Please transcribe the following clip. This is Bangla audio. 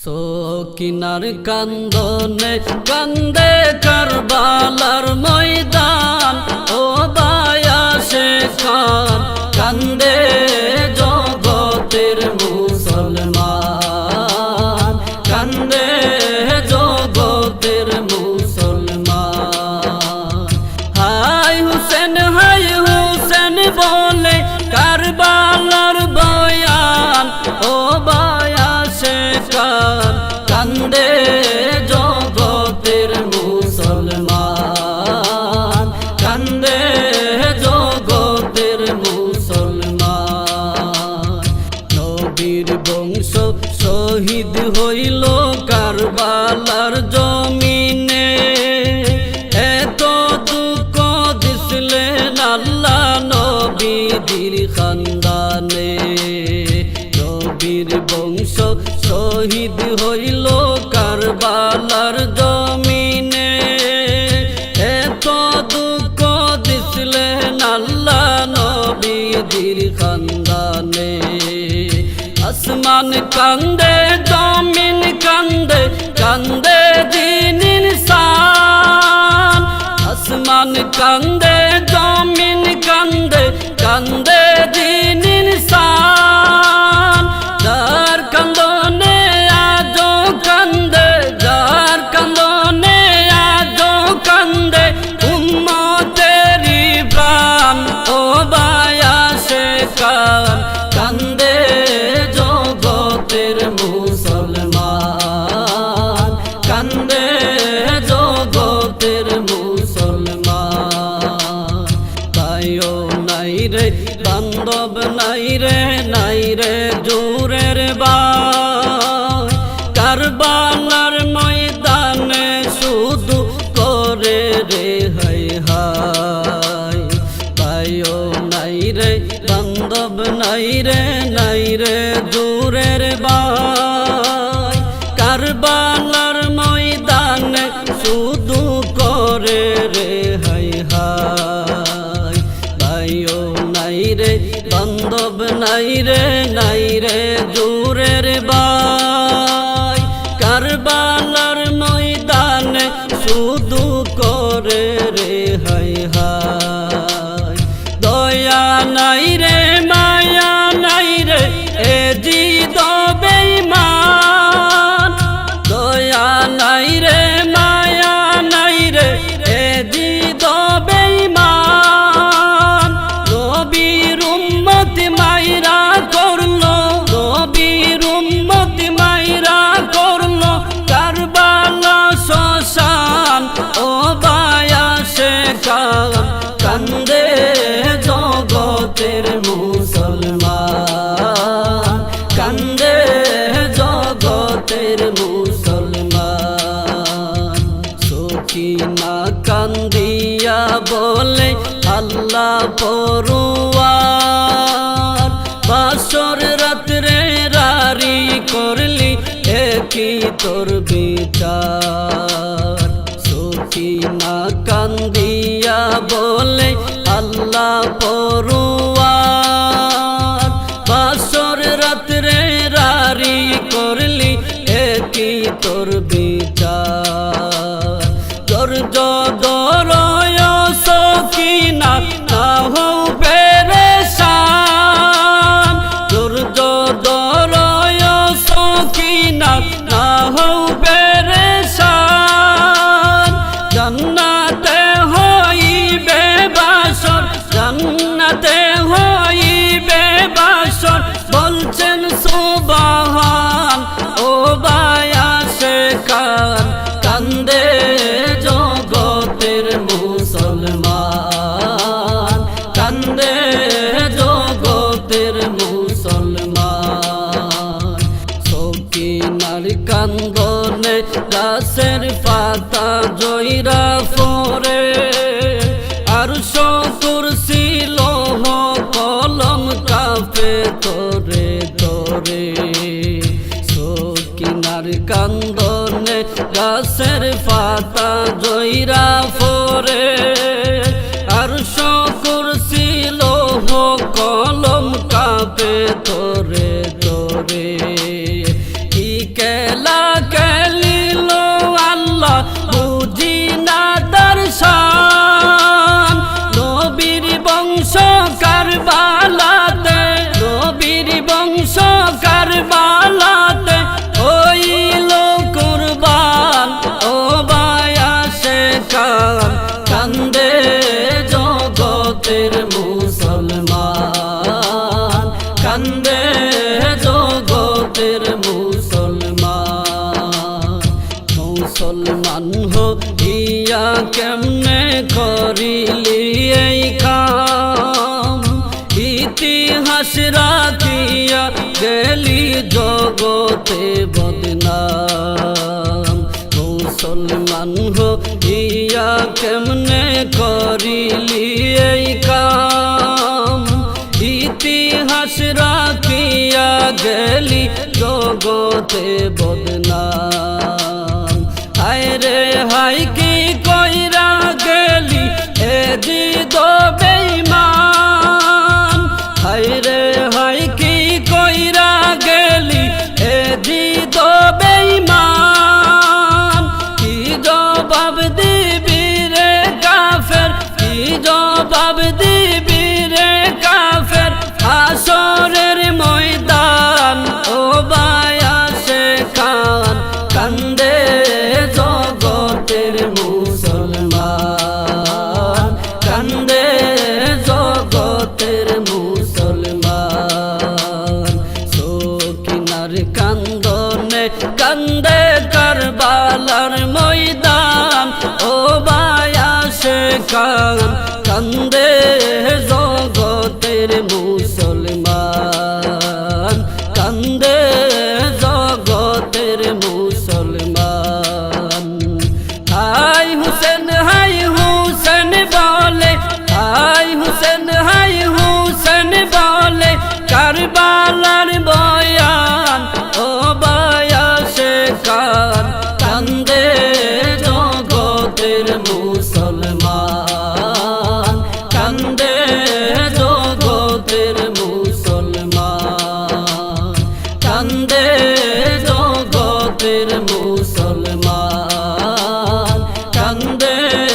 সকিনার কান্দনে কান্দে কারবালার ময়দান ও বায়াসে কান্দে নবীর বংশ শহীদ হইল কারবালার জমিনে। এত দুঃখ দিছিলেন আল্লাহ নবীর খানদানে। নবীর বংশ শহীদ হইল আসমান কান্দে রে, বান্ধব নাই রে নাই রে জোরের বা কারবালার ময়দানে শুধু করে রে, হাই হাই। পাইও নাই রে, বান্ধব নাই রে নাই রে দূরের বাই বান্ধব নাই রে নাই রে দূরের বাই। কারবালার ময়দানে শুধু করে রে হাই হাই। সকিনা কান্দিয়া বলে, আল্লাহ পড়ুয়ার বাসর রাত্রে রারি করলি, একই তোর বিচার। সুখী না কান্দিয়া কান্দনে গাছের পাতা জয়রা ফরে। আর শকুর ছিল কলম কাপে তোরে তোরে। সকিনার কান্দনে গাছের পাতা জয়রা ফরে। আর শকুর ছিল কলম কাপে তোরে তোরে কি কেলা খেলা খেলিল আল্লাহ, বুঝি না দর্শন নবীর বংশ কারবালাতে, নবীর বংশ কারবালাতে হইয়া কেমনে করিলি এই কাম ইতিহাস রাখিয়া গেলি জগতে বদনাম মুসলমান হইয়া কেমনে করিলি এই কাম ইতিহাস রাখিয়া গেলি জগতে বদনাম হায় রে হাই રે